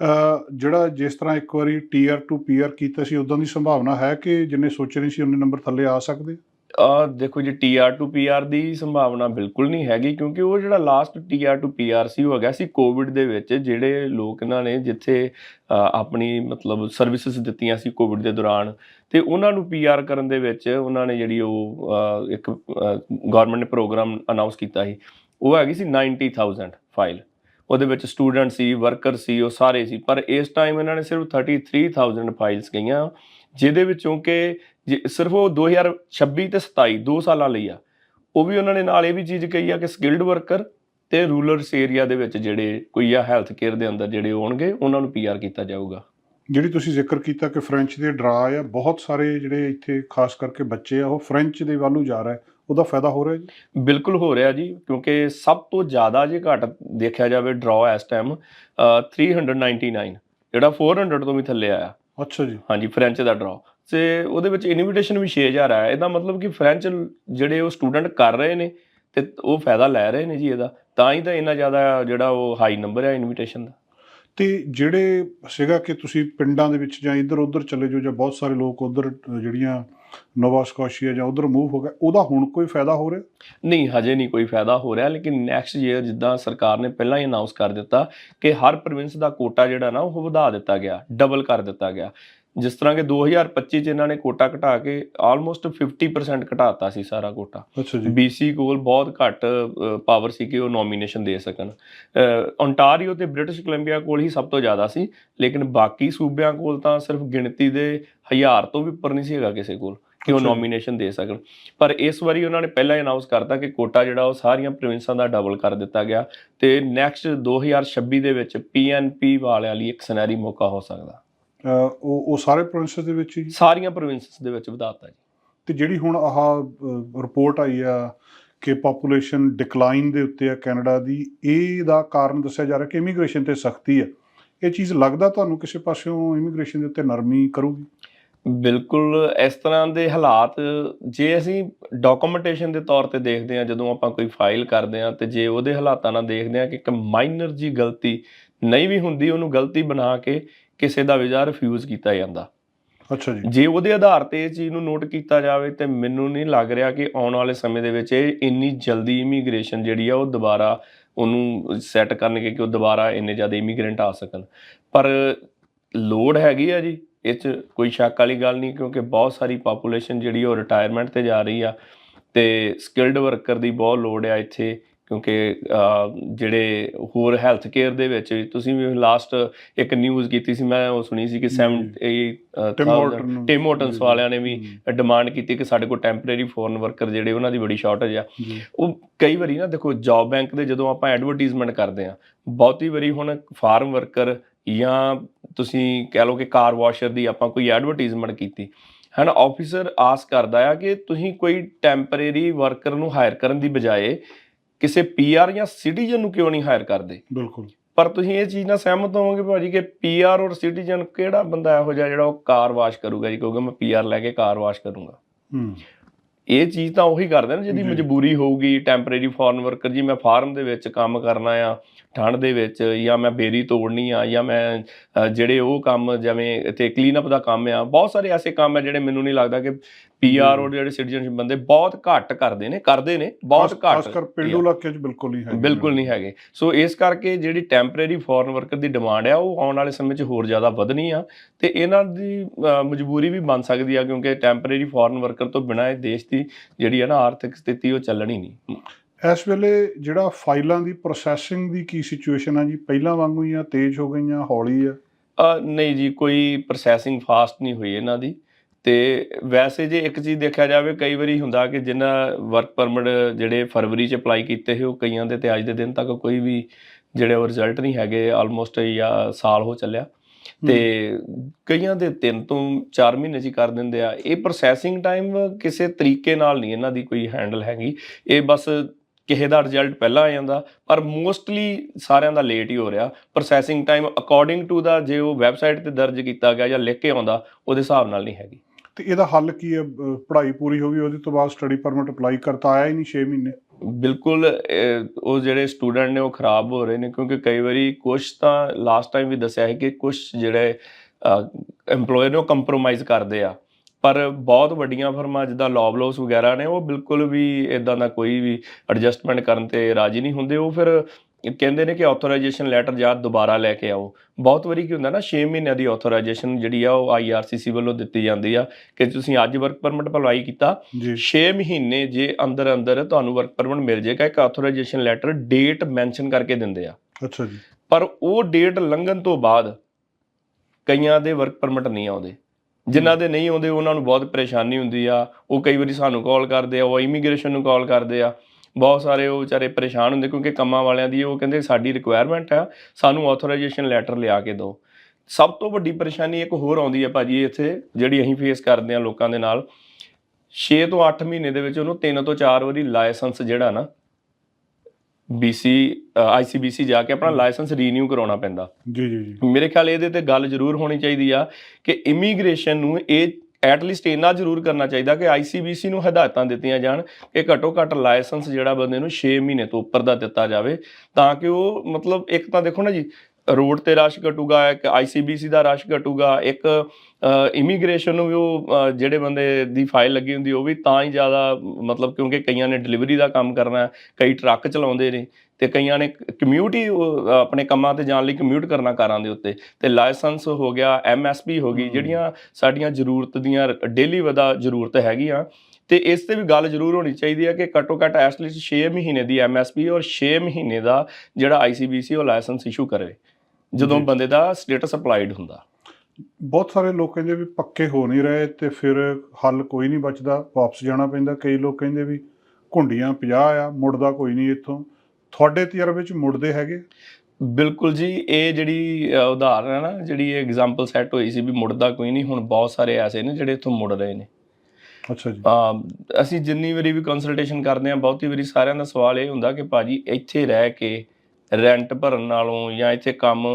ਜਿਹੜਾ ਜਿਸ ਤਰ੍ਹਾਂ ਇੱਕ ਵਾਰੀ ਟੀਅਰ ਟੂ ਪੀਅਰ ਕੀਤਾ ਸੀ, ਉਦਾਂ ਦੀ ਸੰਭਾਵਨਾ ਹੈ ਕਿ ਜਿੰਨੇ ਸੋਚ ਰਹੇ ਸੀ ਉਹਨੇ ਨੰਬਰ ਥੱਲੇ ਆ ਸਕਦੇ? ਆ ਦੇਖੋ ਜੀ ਟੀਆਰ ਟੂ ਪੀਆਰ ਦੀ ਸੰਭਾਵਨਾ ਬਿਲਕੁਲ ਨਹੀਂ ਹੈਗੀ, ਕਿਉਂਕਿ ਉਹ ਜਿਹੜਾ ਲਾਸਟ ਟੀਆਰ ਟੂ ਪੀਆਰ ਸੀ, ਉਹ ਹੈਗਾ ਸੀ ਕੋਵਿਡ ਦੇ ਵਿੱਚ, ਜਿਹੜੇ ਲੋਕ ਇਹਨਾਂ ਨੇ ਜਿੱਥੇ ਆਪਣੀ ਮਤਲਬ ਸਰਵਿਸਿਜ਼ ਦਿੱਤੀਆਂ ਸੀ ਕੋਵਿਡ ਦੇ ਦੌਰਾਨ, ਤੇ ਉਹਨਾਂ ਨੂੰ ਪੀਆਰ ਕਰਨ ਦੇ ਵਿੱਚ ਉਹਨਾਂ ਨੇ ਜਿਹੜੀ ਉਹ ਇੱਕ ਗਵਰਨਮੈਂਟ ਨੇ ਪ੍ਰੋਗਰਾਮ ਅਨਾਉਂਸ ਕੀਤਾ ਸੀ, ਉਹ ਹੈਗੀ ਸੀ 90000 ਫਾਈਲ ਉਹਦੇ ਵਿੱਚ ਸਟੂਡੈਂਟ ਸੀ ਵਰਕਰ ਸੀ, ਉਹ ਸਾਰੇ ਸੀ। ਪਰ ਇਸ ਟਾਈਮ ਇਹਨਾਂ ਨੇ ਸਿਰਫ 33000 ਫਾਈਲਸ ਗਈਆਂ, ਜਿਹਦੇ ਵਿੱਚੋਂ ਕਿ ਜੇ- ਸਿਰਫ ਉਹ 2026 ਤੇ 27 ਦੋ ਸਾਲਾਂ ਲਈ ਆ। ਉਹ ਵੀ ਉਹਨਾਂ ਨੇ ਨਾਲ ਇਹ ਵੀ ਚੀਜ਼ ਕਹੀ ਆ ਕਿ ਸਕਿਲਡ ਵਰਕਰ ਤੇ ਰੂਰਲਸ ਏਰੀਆ ਦੇ ਵਿੱਚ ਜਿਹੜੇ ਕੋਈ ਆ ਹੈਲਥ ਕੇਅਰ ਦੇ ਅੰਦਰ ਜਿਹੜੇ ਹੋਣਗੇ, ਉਹਨਾਂ ਨੂੰ ਪੀਆਰ ਕੀਤਾ ਜਾਊਗਾ। ਜਿਹੜੀ ਤੁਸੀਂ ਜ਼ਿਕਰ ਕੀਤਾ ਕਿ ਫ੍ਰੈਂਚ ਦੇ ਡਰਾ ਆ, ਬਹੁਤ ਸਾਰੇ ਜਿਹੜੇ ਇੱਥੇ ਖਾਸ ਕਰਕੇ ਬੱਚੇ ਆ, ਉਹ ਫ੍ਰੈਂਚ ਦੇ ਵੱਲੋਂ ਜਾ ਰਹੇ ਉਹਦਾ ਫਾਇਦਾ ਹੋ ਰਿਹਾ ਜੀ? ਬਿਲਕੁਲ ਹੋ ਰਿਹਾ ਜੀ ਕਿਉਂਕਿ ਸਭ ਤੋਂ ਜ਼ਿਆਦਾ ਜੇ ਘੱਟ ਦੇਖਿਆ ਜਾਵੇ ਡਰਾ ਇਸ ਟਾਈਮ 399 ਜਿਹੜਾ 400 ਤੋਂ ਵੀ ਥੱਲੇ ਆਇਆ। ਅੱਛਾ ਜੀ। ਹਾਂਜੀ ਫ੍ਰੈਂਚ ਦਾ ਡਰਾ ਤੇ ਉਹਦੇ ਵਿੱਚ ਇਨਵੀਟੇਸ਼ਨ ਵੀ 6000 ਆਇਆ। ਇਹਦਾ ਮਤਲਬ ਕਿ ਫ੍ਰੈਂਚ ਜਿਹੜੇ ਉਹ ਸਟੂਡੈਂਟ ਕਰ ਰਹੇ ਨੇ ਤੇ ਉਹ ਫਾਇਦਾ ਲੈ ਰਹੇ ਨੇ ਜੀ ਇਹਦਾ। ਤਾਂ ਹੀ ਤਾਂ ਇੰਨਾ ਜ਼ਿਆਦਾ ਜਿਹੜਾ ਉਹ ਹਾਈ ਨੰਬਰ ਹੈ ਇਨਵੀਟੇਸ਼ਨ ਦਾ। ਤੇ ਜਿਹੜੇ ਸੀਗਾ ਕਿ ਤੁਸੀਂ ਪਿੰਡਾਂ ਦੇ ਵਿੱਚ ਜਾਂ ਇੱਧਰ ਉੱਧਰ ਚਲੇ ਜਾਓ ਜਾਂ ਬਹੁਤ ਸਾਰੇ ਲੋਕ ਉੱਧਰ ਜਿਹੜੀਆਂ ਨੋਵਾ ਸਕੋਸ਼ੀਆ ਜਾਂ ਉੱਧਰ ਮੂਵ ਹੋ ਗਏ ਉਹਦਾ ਹੁਣ ਕੋਈ ਫਾਇਦਾ ਹੋ ਰਿਹਾ? ਨਹੀਂ, ਹਜੇ ਨਹੀਂ ਕੋਈ ਫਾਇਦਾ ਹੋ ਰਿਹਾ, ਲੇਕਿਨ ਨੈਕਸਟ ਈਅਰ ਜਿੱਦਾਂ ਸਰਕਾਰ ਨੇ ਪਹਿਲਾਂ ਹੀ ਅਨਾਉਂਸ ਕਰ ਦਿੱਤਾ ਕਿ ਹਰ ਪ੍ਰੋਵਿੰਸ ਦਾ ਕੋਟਾ ਜਿਹੜਾ ਨਾ ਉਹ ਵਧਾ ਦਿੱਤਾ ਗਿਆ ਡਬਲ ਕਰ ਦਿੱਤਾ ਗਿਆ। ਜਿਸ ਤਰ੍ਹਾਂ ਕਿ 2025 ਚ ਇਹਨਾਂ ਨੇ ਕੋਟਾ ਘਟਾ ਕੇ ਆਲਮੋਸਟ 50% ਘਟਾਤਾ ਸੀ ਸਾਰਾ ਕੋਟਾ। ਅੱਛਾ ਜੀ। BC ਕੋਲ ਬਹੁਤ ਘੱਟ ਪਾਵਰ ਸੀ ਕਿ ਉਹ ਨੋਮੀਨੇਸ਼ਨ ਦੇ ਸਕਣ। ਓਨਟਾਰੀਓ ਤੇ ਬ੍ਰਿਟਿਸ਼ ਕੋਲੰਬੀਆ ਕੋਲ ਹੀ ਸਭ ਤੋਂ ਜ਼ਿਆਦਾ ਸੀ ਲੇਕਿਨ ਬਾਕੀ ਸੂਬਿਆਂ ਕੋਲ ਤਾਂ ਸਿਰਫ ਗਿਣਤੀ ਦੇ ਹਜ਼ਾਰ ਤੋਂ ਵੀ ਉੱਪਰ ਨਹੀਂ ਸੀ ਹੈਗਾ ਕਿਸੇ ਕੋਲ ਕਿ ਉਹ। ਨੋਮੀਨੇਸ਼ਨ ਦੇ ਸਕਣ। ਪਰ ਇਸ ਵਾਰੀ ਉਹਨਾਂ ਨੇ ਪਹਿਲਾਂ ਹੀ ਅਨਾਉਂਸ ਕਰਤਾ ਕਿ ਕੋਟਾ ਜਿਹੜਾ ਉਹ ਸਾਰੀਆਂ ਪ੍ਰੋਵਿੰਸਾਂ ਦਾ ਡਬਲ ਕਰ ਦਿੱਤਾ ਗਿਆ ਤੇ ਨੈਕਸਟ 2026 ਦੇ ਵਿੱਚ PNP ਵਾਲਿਆਂ ਲਈ ਇੱਕ ਸੁਨਹਿਰੀ ਮੌਕਾ ਹੋ ਸਕਦਾ। ਉਹ ਉਹ ਸਾਰੇ ਪ੍ਰੋਵਿੰਸਸ ਦੇ ਵਿੱਚ ਹੀ? ਸਾਰੀਆਂ ਪ੍ਰੋਵਿੰਸਸ ਦੇ ਵਿੱਚ ਵਧਾਤਾ ਜੀ। ਤੇ ਜਿਹੜੀ ਹੁਣ ਆਹ ਰਿਪੋਰਟ ਆਈ ਆ ਕਿ ਪੋਪੂਲੇਸ਼ਨ ਡਿਕਲਾਈਨ ਦੇ ਉੱਤੇ ਆ ਕੈਨੇਡਾ ਦੀ ਇਹ ਦਾ ਕਾਰਨ ਦੱਸਿਆ ਜਾ ਰਿਹਾ ਕਿ ਇਮੀਗ੍ਰੇਸ਼ਨ ਤੇ ਸਖਤੀ ਆ। ਇਹ ਚੀਜ਼ ਲੱਗਦਾ ਤੁਹਾਨੂੰ ਕਿਸੇ ਪਾਸਿਓਂ ਇਮੀਗ੍ਰੇਸ਼ਨ ਦੇ ਉੱਤੇ ਨਰਮੀ ਕਰੂਗੀ? ਬਿਲਕੁਲ ਇਸ ਤਰ੍ਹਾਂ ਦੇ ਹਾਲਾਤ ਜੇ ਅਸੀਂ ਡਾਕੂਮੈਂਟੇਸ਼ਨ ਦੇ ਤੌਰ ਤੇ ਦੇਖਦੇ ਹਾਂ ਜਦੋਂ ਆਪਾਂ ਕੋਈ ਫਾਈਲ ਕਰਦੇ ਹਾਂ ਤੇ ਜੇ ਉਹਦੇ ਹਾਲਾਤਾਂ ਨਾਲ ਦੇਖਦੇ ਹਾਂ ਕਿ ਇੱਕ ਮਾਈਨਰ ਜੀ ਗਲਤੀ ਨਹੀਂ ਵੀ ਹੁੰਦੀ ਉਹਨੂੰ ਗਲਤੀ ਬਣਾ ਕੇ ਕਿਸੇ ਦਾ ਵੀਜ਼ਾ ਰਿਫਿਊਜ਼ ਕੀਤਾ ਜਾਂਦਾ। ਅੱਛਾ ਜੀ। ਜੇ ਉਹਦੇ ਆਧਾਰ ਤੇ ਇਹ ਚੀਜ਼ ਨੂੰ ਨੋਟ ਕੀਤਾ ਜਾਵੇ ਤੇ ਮੈਨੂੰ ਨਹੀਂ ਲੱਗ ਰਿਹਾ ਕਿ ਆਉਣ ਵਾਲੇ ਸਮੇਂ ਦੇ ਵਿੱਚ ਇਹ ਇੰਨੀ ਜਲਦੀ ਇਮੀਗ੍ਰੇਸ਼ਨ ਜਿਹੜੀ ਆ ਉਹ ਦੁਬਾਰਾ ਉਹਨੂੰ ਸੈੱਟ ਕਰਨਗੇ ਕਿ ਉਹ ਦੁਬਾਰਾ ਇੰਨੇ ਜ਼ਿਆਦਾ ਇਮੀਗ੍ਰੈਂਟ ਆ ਸਕਣ। ਪਰ ਲੋੜ ਹੈਗੀ ਆ ਜੀ ਇਹ 'ਚ ਕੋਈ ਸ਼ੱਕ ਵਾਲੀ ਗੱਲ ਨਹੀਂ ਕਿਉਂਕਿ ਬਹੁਤ ਸਾਰੀ ਪਾਪੂਲੇਸ਼ਨ ਜਿਹੜੀ ਉਹ ਰਿਟਾਇਰਮੈਂਟ ਤੇ ਜਾ ਰਹੀ ਆ ਤੇ ਸਕਿਲਡ ਵਰਕਰ ਦੀ ਬਹੁਤ ਲੋੜ ਆ ਇੱਥੇ। ਕਿਉਂਕਿ ਜਿਹੜੇ ਹੋਰ ਹੈਲਥ ਕੇਅਰ ਦੇ ਵਿੱਚ ਤੁਸੀਂ ਵੀ ਲਾਸਟ ਇੱਕ ਨਿਊਜ਼ ਕੀਤੀ ਸੀ ਮੈਂ ਉਹ ਸੁਣੀ ਸੀ ਕਿ 70 ਟਿਮ ਵਾਲਿਆਂ ਨੇ ਵੀ ਡਿਮਾਂਡ ਕੀਤੀ ਕਿ ਸਾਡੇ ਕੋਲ ਟੈਂਪਰੇਰੀ ਫੋਰਨ ਵਰਕਰ ਜਿਹੜੇ ਉਹਨਾਂ ਦੀ ਬੜੀ ਸ਼ਾਰਟੇਜ ਆ। ਉਹ ਕਈ ਵਾਰੀ ਨਾ ਦੇਖੋ ਜੌਬ ਬੈਂਕ ਦੇ ਜਦੋਂ ਆਪਾਂ ਐਡਵਰਟਾਈਜ਼ਮੈਂਟ ਕਰਦੇ ਆ ਬਹੁਤੀ ਵਾਰੀ ਹੁਣ ਫਾਰਮ ਵਰਕਰ ਜਾਂ ਤੁਸੀਂ ਕਹਿ ਲਓ ਕਿ ਕਾਰ ਵਾਸ਼ਰ ਦੀ ਆਪਾਂ ਕੋਈ ਐਡਵਰਟਾਈਜ਼ਮੈਂਟ ਕੀਤੀ। ਹਨ ਆਫੀਸਰ ਆਸ ਕਰਦਾ ਆ ਕਿ ਤੁਸੀਂ ਕੋਈ ਟੈਂਪਰੇਰੀ ਵਰਕਰ ਨੂੰ ਹਾਇਰ ਕਰਨ ਦੀ ਬਜਾਏ ਕਿਸੇ ਪੀਆਰ ਜਾਂ ਸਿਟੀਜ਼ਨ ਨੂੰ ਕਿਉਂ ਨਹੀਂ ਹਾਇਰ ਕਰਦੇ? ਬਿਲਕੁਲ। ਪਰ ਤੁਸੀਂ ਇਹ ਚੀਜ਼ ਨਾਲ ਸਹਿਮਤ ਹੋਵੋਗੇ ਭਾਜੀ ਕਿ ਪੀਆਰ ਔਰ ਸਿਟੀਜ਼ਨ ਕਿਹੜਾ ਬੰਦਾ ਇਹੋ ਜਿਹਾ ਜਿਹੜਾ ਉਹ ਕਾਰ ਵਾਸ਼ ਕਰੂਗਾ ਜੀ? ਕਹੂਗਾ ਮੈਂ ਪੀਆਰ ਲੈ ਕੇ ਕਾਰ ਵਾਸ਼ ਕਰੂੰਗਾ। ਹੂੰ। ਇਹ ਚੀਜ਼ ਤਾਂ ਉਹੀ ਕਰਦੇ ਨੇ ਜਿਹਦੀ। ਮਜਬੂਰੀ ਹੋਊਗੀ ਟੈਂਪਰੇਰੀ ਫੋਰਨ ਵਰਕਰ ਜੀ ਮੈਂ ਫਾਰਮ ਦੇ ਵਿੱਚ ਕੰਮ ਕਰਨਾ ਆ ਠੰਡ ਦੇ ਵਿੱਚ ਜਾਂ ਮੈਂ ਬੇਰੀ ਤੋੜਨੀ ਆ ਜਾਂ ਮੈਂ ਜਿਹੜੇ ਉਹ ਕੰਮ ਜਿਵੇਂ ਇੱਥੇ ਕਲੀਨਅਪ ਦਾ ਕੰਮ ਆ ਬਹੁਤ ਸਾਰੇ ਐਸੇ ਕੰਮ ਆ ਜਿਹੜੇ ਮੈਨੂੰ ਨਹੀਂ ਲੱਗਦਾ ਕਿ ਪੀਆਰ ਜੀ। ਔਰ ਜਿਹੜੇ ਸਿਟੀਜ਼ਨਸ਼ਿਪ ਬੰਦੇ ਬਹੁਤ ਘੱਟ ਕਰਦੇ ਨੇ ਕਰਦੇ ਨੇ ਬਹੁਤ ਖਾਸ- ਖਾਸ ਘੱਟ ਕਰ ਪਿੰਡੂ ਇਲਾਕਿਆਂ 'ਚ ਬਿਲਕੁਲ ਨਹੀਂ ਹੈ ਬਿਲਕੁਲ ਨਹੀਂ ਹੈਗੇ। ਸੋ ਇਸ ਕਰਕੇ ਜਿਹੜੀ ਟੈਂਪਰੇਰੀ ਫੋਰਨ ਵਰਕਰ ਦੀ ਡਿਮਾਂਡ ਆ ਉਹ ਆਉਣ ਵਾਲੇ ਸਮੇਂ 'ਚ ਹੋਰ ਜ਼ਿਆਦਾ ਵਧਣੀ ਆ ਤੇ ਇਹਨਾਂ ਦੀ ਮਜਬੂਰੀ ਵੀ ਬਣ ਸਕਦੀ ਆ ਕਿਉਂਕਿ ਟੈਂਪਰੇਰੀ ਫੋਰਨ ਵਰਕਰ ਤੋਂ ਬਿਨਾਂ ਇਹ ਦੇਸ਼ ਦੀ ਜਿਹੜੀ ਆ ਨਾ ਆਰਥਿਕ ਸਥਿਤੀ ਉਹ ਚੱਲਣੀ ਨਹੀਂ। ਇਸ ਵੇਲੇ ਜਿਹੜਾ ਫਾਈਲਾਂ ਦੀ ਪ੍ਰੋਸੈਸਿੰਗ ਦੀ ਕੀ ਸਿਚੁਏਸ਼ਨ ਆ ਜੀ? ਪਹਿਲਾਂ ਵਾਂਗੂ ਹੀ ਆ ਤੇਜ਼ ਹੋ ਗਈਆਂ ਹੌਲੀ ਆ? ਨਹੀਂ ਜੀ ਕੋਈ ਪ੍ਰੋਸੈਸਿੰਗ ਫਾਸਟ ਨਹੀਂ ਹੋਈ ਇਹਨਾਂ ਦੀ। ਤੇ ਵੈਸੇ ਜੇ ਇੱਕ ਚੀਜ਼ ਦੇਖਿਆ ਜਾਵੇ ਕਈ ਵਾਰੀ ਹੁੰਦਾ ਕਿ ਜਿਨ੍ਹਾਂ ਵਰਕ ਪਰਮਿਟ ਜਿਹੜੇ ਫਰਵਰੀ ਚ ਅਪਲਾਈ ਕੀਤੇ ਸੀ ਉਹ ਕਈਆਂ ਦੇ ਤੇ ਅੱਜ ਦੇ ਦਿਨ ਤੱਕ ਕੋਈ ਵੀ ਜਿਹੜੇ ਉਹ ਰਿਜ਼ਲਟ ਨਹੀਂ ਹੈਗੇ ਆਲਮੋਸਟ ਜਾਂ ਸਾਲ ਹੋ ਚੱਲਿਆ। ਤੇ ਕਈਆਂ ਦੇ 3 ਤੋਂ 4 ਮਹੀਨੇ ਹੀ ਕਰ ਦਿੰਦੇ ਆ। ਇਹ ਪ੍ਰੋਸੈਸਿੰਗ ਟਾਈਮ ਕਿਸੇ ਤਰੀਕੇ ਨਾਲ ਨਹੀਂ ਇਹਨਾਂ ਦੀ ਕੋਈ ਹੈਂਡਲ ਹੈਗੀ। ਇਹ ਬਸ ਕਿਸੇ ਦਾ ਰਿਜ਼ਲਟ ਪਹਿਲਾਂ ਆ ਜਾਂਦਾ ਪਰ ਮੋਸਟਲੀ ਸਾਰਿਆਂ ਦਾ ਲੇਟ ਹੀ ਹੋ ਰਿਹਾ। ਪ੍ਰੋਸੈਸਿੰਗ ਟਾਈਮ ਅਕੋਰਡਿੰਗ ਟੂ ਦਾ ਜੇ ਉਹ ਵੈਬਸਾਈਟ ਤੇ ਦਰਜ ਕੀਤਾ ਗਿਆ ਜਾਂ ਲਿਖ ਕੇ ਆਉਂਦਾ ਉਹਦੇ ਹਿਸਾਬ ਨਾਲ ਨਹੀਂ ਹੈਗੀ। ਤੇ ਇਹਦਾ ਹੱਲ ਕੀ ਹੈ? ਪੜ੍ਹਾਈ ਪੂਰੀ ਹੋ ਗਈ, ਉਹਦੇ ਤੋਂ ਬਾਅਦ ਸਟੱਡੀ ਪਰਮਿਟ ਅਪਲਾਈ ਕਰਤਾ, ਆਇਆ ਹੀ ਨਹੀਂ 6 ਮਹੀਨੇ। ਬਿਲਕੁਲ ਉਹ ਜਿਹੜੇ ਸਟੂਡੈਂਟ ਨੇ, ਉਹ ਖਰਾਬ ਹੋ ਰਹੇ ਨੇ, ਕਿਉਂਕਿ ਕਈ ਵਾਰੀ ਕੁਝ ਤਾਂ ਲਾਸਟ ਟਾਈਮ ਵੀ ਦੱਸਿਆ ਹੈ ਕਿ ਕੁਝ ਜਿਹੜੇ EMPLOYER ਨੇ ਉਹ ਕੰਪਰੋਮਾਈਜ਼ ਕਰਦੇ ਆ। ਪਰ ਬਹੁਤ ਵੱਡੀਆਂ ਫਰਮਾਂ, ਜਿੱਦਾਂ ਲੌਬਲੋਸ ਵਗੈਰਾ ਨੇ, ਉਹ ਬਿਲਕੁਲ ਵੀ ਇਦਾਂ ਦਾ ਕੋਈ ਵੀ ਐਡਜਸਟਮੈਂਟ ਕਰਨ ਤੇ ਰਾਜੀ ਨਹੀਂ ਹੁੰਦੇ। ਉਹ ਫਿਰ ਕਹਿੰਦੇ ਨੇ ਕਿ ਆਥੋਰਾਈਜੇਸ਼ਨ ਲੈਟਰ ਜਾਂ ਦੁਬਾਰਾ ਲੈ ਕੇ ਆਓ। ਬਹੁਤ ਵਾਰੀ ਕੀ ਹੁੰਦਾ ਨਾ 6 ਮਹੀਨਿਆਂ ਦੀ ਆਥੋਰਾਈਜੇਸ਼ਨ ਜਿਹੜੀ ਆ ਉਹ ਆਈਆਰਸੀਸੀ ਵੱਲੋਂ ਦਿੱਤੀ ਜਾਂਦੀ ਆ ਕਿ ਤੁਸੀਂ ਅੱਜ ਵਰਕ ਪਰਮਿਟ ਅਪਲਾਈ ਕੀਤਾ। ਜੀ। 6 ਮਹੀਨੇ ਜੇ ਅੰਦਰ ਅੰਦਰ ਤੁਹਾਨੂੰ ਵਰਕ ਪਰਮਿਟ ਮਿਲ ਜਾਏਗਾ ਇੱਕ ਆਥੋਰਾਈਜੇਸ਼ਨ ਲੈਟਰ ਡੇਟ ਮੈਂਸ਼ਨ ਕਰਕੇ ਦਿੰਦੇ ਆ। ਅੱਛਾ ਜੀ। ਪਰ ਉਹ ਡੇਟ ਲੰਘਣ ਤੋਂ ਬਾਅਦ ਕਈਆਂ ਦੇ ਵਰਕ ਪਰਮਿਟ ਨਹੀਂ ਆਉਂਦੇ। ਜਿਨ੍ਹਾਂ ਦੇ ਨਹੀਂ ਆਉਂਦੇ ਉਹਨਾਂ ਨੂੰ ਬਹੁਤ ਪਰੇਸ਼ਾਨੀ ਹੁੰਦੀ ਆ। ਉਹ ਕਈ ਵਾਰੀ ਸਾਨੂੰ ਕਾਲ ਕਰਦੇ ਆ ਉਹ ਇਮੀਗ੍ਰੇਸ਼ਨ ਨੂੰ ਕਾਲ ਕਰਦੇ ਆ। ਬਹੁਤ ਸਾਰੇ ਉਹ ਵਿਚਾਰੇ ਪਰੇਸ਼ਾਨ ਹੁੰਦੇ ਕਿਉਂਕਿ ਕੰਮਾਂ ਵਾਲਿਆਂ ਦੀ ਉਹ ਕਹਿੰਦੇ ਸਾਡੀ ਰਿਕੁਆਇਰਮੈਂਟ ਆ ਸਾਨੂੰ ਆਥੋਰਾਈਜੇਸ਼ਨ ਲੈਟਰ ਲਿਆ ਕੇ ਦਿਓ। ਸਭ ਤੋਂ ਵੱਡੀ ਪਰੇਸ਼ਾਨੀ ਇੱਕ ਹੋਰ ਆਉਂਦੀ ਹੈ ਭਾਜੀ ਇੱਥੇ ਜਿਹੜੀ ਅਸੀਂ ਫੇਸ ਕਰਦੇ ਆ ਲੋਕਾਂ ਦੇ ਨਾਲ। 6 ਤੋਂ 8 ਮਹੀਨੇ ਦੇ ਵਿੱਚ ਉਹਨੂੰ 3 ਤੋਂ 4 ਵਾਰੀ ਲਾਇਸੈਂਸ ਜਿਹੜਾ ਨਾ BC ICBC ਜਾ ਕੇ ਆਪਣਾ ਲਾਇਸੈਂਸ ਰੀਨਿਊ ਕਰਾਉਣਾ ਪੈਂਦਾ। ਜੀ ਜੀ ਜੀ। ਮੇਰੇ ਖਿਆਲ ਇਹਦੇ ਤੇ ਗੱਲ ਜ਼ਰੂਰ ਹੋਣੀ ਚਾਹੀਦੀ ਆ ਕਿ ਇਮੀਗ੍ਰੇਸ਼ਨ ਨੂੰ ਇਹ ਐਟਲੀਸਟ ਇੰਨਾ ਜ਼ਰੂਰ ਕਰਨਾ ਚਾਹੀਦਾ ਕਿ ICBC ਨੂੰ ਹਦਾਇਤਾਂ ਦਿੱਤੀਆਂ ਜਾਣ ਕਿ ਘੱਟੋ ਘੱਟ ਲਾਇਸੈਂਸ ਜਿਹੜਾ ਬੰਦੇ ਨੂੰ 6 ਮਹੀਨੇ ਤੋਂ ਉੱਪਰ ਦਾ ਦਿੱਤਾ ਜਾਵੇ, ਤਾਂ ਕਿ ਉਹ ਮਤਲਬ ਇੱਕ ਤਾਂ ਦੇਖੋ ਨਾ ਜੀ, ਰੋਡ ਤੇ ਰਸ਼ ਘਟੂਗਾ, ਇੱਕ ਆਈਸੀਬੀਸੀ ਦਾ ਰਸ਼ ਘਟੂਗਾ, ਇੱਕ ਇਮੀਗ੍ਰੇਸ਼ਨ ਨੂੰ ਵੀ ਉਹ ਜਿਹੜੇ ਬੰਦੇ ਦੀ ਫਾਈਲ ਲੱਗੀ ਹੁੰਦੀ ਉਹ ਵੀ ਤਾਂ ਹੀ ਜ਼ਿਆਦਾ, ਮਤਲਬ ਕਿਉਂਕਿ ਕਈਆਂ ਨੇ ਡਿਲੀਵਰੀ ਦਾ ਕੰਮ ਕਰਨਾ, ਕਈ ਟਰੱਕ ਚਲਾਉਂਦੇ ਨੇ ਤੇ ਕਈਆਂ ਨੇ ਕਮਿਊਟ ਹੀ ਆਪਣੇ ਕੰਮਾਂ ਤੇ ਜਾਣ ਲਈ ਕਮਿਊਟ ਕਰਨਾ ਕਾਰਾਂ ਦੇ ਉੱਤੇ। ਤੇ ਲਾਇਸੈਂਸ ਹੋ ਗਿਆ ਐਮਐਸਪੀ ਹੋ ਗਈ। ਜਿਹੜੀਆਂ ਸਾਡੀਆਂ ਜ਼ਰੂਰਤ ਦੀਆਂ ਡੇਲੀ ਵਦਾ ਜ਼ਰੂਰਤ ਹੈਗੀਆਂ। ਤੇ ਇਸ ਤੇ ਵੀ ਗੱਲ ਜ਼ਰੂਰ ਹੋਣੀ ਚਾਹੀਦੀ ਹੈ ਕਿ ਘੱਟੋ ਘੱਟ ਐਟਲੀਸਟ 6 ਮਹੀਨੇ ਦੀ ਐਮਐਸਪੀ ਔਰ 6 ਮਹੀਨੇ ਦਾ ਜਿਹੜਾ ਆਈਸੀਬੀਸੀ ਉਹ ਲਾਇਸੈਂਸ ਇਸ਼ੂ ਕਰੇ ਜਦੋਂ। ਬੰਦੇ ਦਾ ਸਟੇਟਸ ਅਪਲਾਈਡ ਹੁੰਦਾ। ਬਹੁਤ ਸਾਰੇ ਲੋਕ ਕਹਿੰਦੇ ਵੀ ਪੱਕੇ ਹੋ ਨਹੀਂ ਰਹੇ ਤੇ ਫਿਰ ਹੱਲ ਕੋਈ ਨਹੀਂ ਬਚਦਾ ਵਾਪਸ ਜਾਣਾ ਪੈਂਦਾ। ਕਈ ਲੋਕ ਕਹਿੰਦੇ ਵੀ ਘੁੰਡੀਆਂ 50 ਆ ਮੁੜਦਾ ਕੋਈ ਨਹੀਂ ਇੱਥੋਂ। ਤੁਹਾਡੇ ਤਜਰਬੇ ਚ ਮੁੜਦੇ ਹੈਗੇ? ਬਿਲਕੁਲ ਜੀ ਇਹ ਜਿਹੜੀ ਉਦਾਹਰਨ ਹੈ ਨਾ ਜਿਹੜੀ ਐਗਜ਼ਾਮਪਲ ਸੈੱਟ ਹੋਈ ਸੀ ਵੀ ਮੁੜਦਾ ਕੋਈ ਨਹੀਂ ਹੁਣ ਬਹੁਤ ਸਾਰੇ ਐਸੇ ਨੇ ਜਿਹੜੇ ਇੱਥੋਂ ਮੁੜ ਰਹੇ ਨੇ। ਅੱਛਾ ਜੀ। ਅਮ ਅਸੀਂ ਜਿੰਨੀ ਵਾਰੀ ਵੀ ਕੰਸਲਟੇਸ਼ਨ ਕਰਦੇ ਹਾਂ ਬਹੁਤੀ ਵਾਰੀ ਸਾਰਿਆਂ ਦਾ ਸਵਾਲ ਇਹ ਹੁੰਦਾ ਕਿ ਭਾਜੀ ਇੱਥੇ ਰਹਿ ਕੇ ਰੈਂਟ ਭਰਨ ਨਾਲੋਂ ਜਾਂ ਇੱਥੇ ਕੰਮ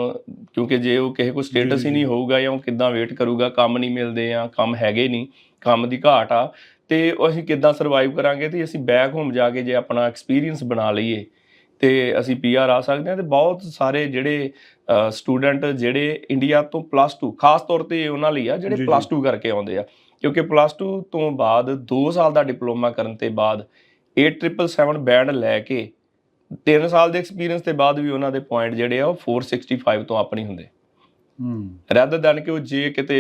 ਕਿਉਂਕਿ ਜੇ ਉਹ ਕਿਸੇ ਕੋਲ ਸਟੇਟਸ ਹੀ ਨਹੀਂ। ਹੋਊਗਾ ਜਾਂ ਉਹ ਕਿੱਦਾਂ ਵੇਟ ਕਰੂਗਾ ਕੰਮ ਨਹੀਂ ਮਿਲਦੇ ਆ ਕੰਮ ਹੈਗੇ ਨਹੀਂ ਕੰਮ ਦੀ ਘਾਟ ਆ ਤੇ ਅਸੀਂ ਕਿੱਦਾਂ ਸਰਵਾਈਵ ਕਰਾਂਗੇ ਤੇ ਅਸੀਂ ਬੈਕ ਹੋਮ ਜਾ ਕੇ ਜੇ ਆਪਣਾ ਐਕਸਪੀਰੀਅੰਸ ਬਣਾ ਲਈਏ ਤੇ ਅਸੀਂ ਪੀਆਰ ਆ ਸਕਦੇ ਹਾਂ ਤੇ ਬਹੁਤ ਸਾਰੇ ਜਿਹੜੇ ਸਟੂਡੈਂਟ ਜਿਹੜੇ ਇੰਡੀਆ ਤੋਂ ਪਲੱਸ 2 ਖਾਸ ਤੌਰ ਤੇ ਉਹਨਾਂ ਲਈ ਆ ਜਿਹੜੇ। ਪਲੱਸ 2 ਕਰਕੇ ਆਉਂਦੇ ਆ ਕਿਉਂਕਿ ਪਲੱਸ 2 ਤੋਂ ਬਾਅਦ 2 ਸਾਲ ਦਾ ਡਿਪਲੋਮਾ ਕਰਨ ਤੇ ਬਾਅਦ 8777 ਬੈਂਡ ਲੈ ਕੇ 3 ਸਾਲ ਦੇ ਐਕਸਪੀਰੀਅੰਸ ਤੇ ਬਾਅਦ ਵੀ ਉਹਨਾਂ ਦੇ ਪੁਆਇੰਟ ਜਿਹੜੇ ਆ ਉਹ 465 ਤੋਂ ਨਹੀਂ ਹੁੰਦੇ ਹੂੰ ਰੈਦਰ ਦੈਨ ਕਿ ਉਹ ਜੇ ਕਿਤੇ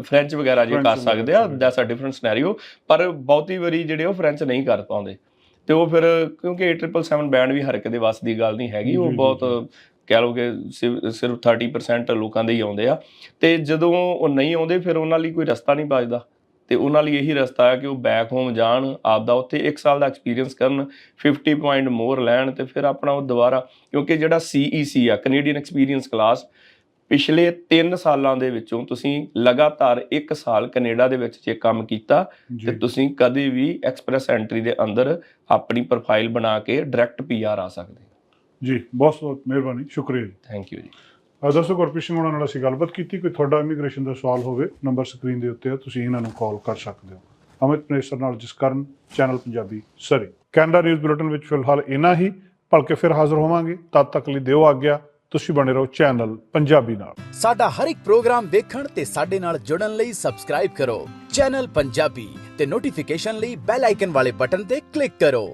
ਫ੍ਰੈਂਚ ਵਗੈਰਾ ਜੇ ਕਰ ਸਕਦੇ ਆ। ਦੈਟਸ ਅ ਡਿਫਰੈਂਟ ਸਿਨੈਰੀਓ ਪਰ ਬਹੁਤੀ ਵਾਰੀ ਜਿਹੜੇ ਉਹ ਫ੍ਰੈਂਚ ਨਹੀਂ ਕਰ ਪਾਉਂਦੇ ਤੇ ਉਹ ਫਿਰ ਕਿਉਂਕਿ 8777 ਬੈਂਡ ਵੀ ਹਰ ਇੱਕ ਦੇ ਵੱਸ ਦੀ ਗੱਲ ਨਹੀਂ ਹੈਗੀ ਉਹ ਬਹੁਤ। ਕਹਿ ਲਓ ਕਿ ਸਿਰ- ਸਿਰਫ 30% ਲੋਕਾਂ ਦੇ ਹੀ ਆਉਂਦੇ ਆ ਤੇ ਜਦੋਂ ਉਹ ਨਹੀਂ ਆਉਂਦੇ ਫਿਰ ਉਹਨਾਂ ਲਈ ਕੋਈ ਰਸਤਾ ਨਹੀਂ ਬਚਦਾ ਤੇ ਉਹਨਾਂ ਲਈ ਇਹੀ ਰਸਤਾ ਹੈ ਕਿ ਉਹ ਬੈਕ ਹੋਮ ਜਾਣ ਆਪਦਾ ਉੱਥੇ 1 ਸਾਲ ਦਾ ਐਕਸਪੀਰੀਅੰਸ ਕਰਨ 50 ਪੁਆਇੰਟ ਮੋਰ ਲੈਣ ਤੇ ਫਿਰ ਆਪਣਾ ਉਹ ਦੁਬਾਰਾ ਕਿਉਂਕਿ ਜਿਹੜਾ CEC ਆ ਕੈਨੇਡੀਅਨ ਐਕਸਪੀਰੀਅੰਸ ਕਲਾਸ ਪਿਛਲੇ 3 ਸਾਲਾਂ ਦੇ ਵਿੱਚੋਂ ਤੁਸੀਂ ਲਗਾਤਾਰ 1 ਸਾਲ ਕੈਨੇਡਾ ਦੇ ਵਿੱਚ ਜੇ ਕੰਮ ਕੀਤਾ ਤੇ ਤੁਸੀਂ ਕਦੇ ਵੀ ਐਕਸਪ੍ਰੈਸ ਐਂਟਰੀ ਦੇ ਅੰਦਰ ਆਪਣੀ ਪ੍ਰੋਫਾਈਲ ਬਣਾ ਕੇ ਡਾਇਰੈਕਟ ਪੀਆਰ ਆ ਸਕਦੇ ਜੀ ਬਹੁਤ ਬਹੁਤ ਮਿਹਰਬਾਨੀ ਸ਼ੁਕਰੀਆ ਜੀ। ਥੈਂਕ ਯੂ ਜੀ। ਅ, ਦਰਸ਼ਕੋ ਗੁਰਪ੍ਰੀਤ ਸਿੰਘ ਉਹਨਾਂ ਨਾਲ ਅਸੀਂ ਗੱਲਬਾਤ ਕੀਤੀ ਕੋਈ ਤੁਹਾਡਾ ਇਮੀਗ੍ਰੇਸ਼ਨ ਦਾ ਸਵਾਲ ਹੋਵੇ ਨੰਬਰ ਸਕਰੀਨ ਦੇ ਉੱਤੇ ਹੈ ਤੁਸੀਂ ਇਹਨਾਂ ਨੂੰ ਕਾਲ ਕਰ ਸਕਦੇ ਹੋ। ਅਮਿਤ ਪ੍ਰੇਸਰ ਨਾਲ ਜਿਸ ਕਰਨ channel Punjabi Surrey Canada news bulletin ਵਿੱਚ ਫਿਲਹਾਲ ਇਨਾ ਹੀ ਭਲਕੇ ਫਿਰ ਹਾਜ਼ਰ ਹੋਵਾਂਗੇ ਤਦ ਤੱਕ ਲਈ ਦਿਓ ਆਗਿਆ। ਤੁਸੀਂ ਬਣੇ ਰਹੋ ਚੈਨਲ ਪੰਜਾਬੀ ਨਾਲ। ਸਾਡਾ ਹਰ ਇੱਕ ਪ੍ਰੋਗਰਾਮ ਦੇਖਣ ਤੇ ਸਾਡੇ ਨਾਲ ਜੁੜਨ ਲਈ ਸਬਸਕ੍ਰਾਈਬ ਕਰੋ। ਚੈਨਲ ਪੰਜਾਬੀ ਤੇ ਨੋਟੀਫਿਕੇਸ਼ਨ ਲਈ ਬੈਲ ਆਈਕਨ ਵਾਲੇ ਬਟਨ ਤੇ ਕਲਿੱਕ ਕਰੋ।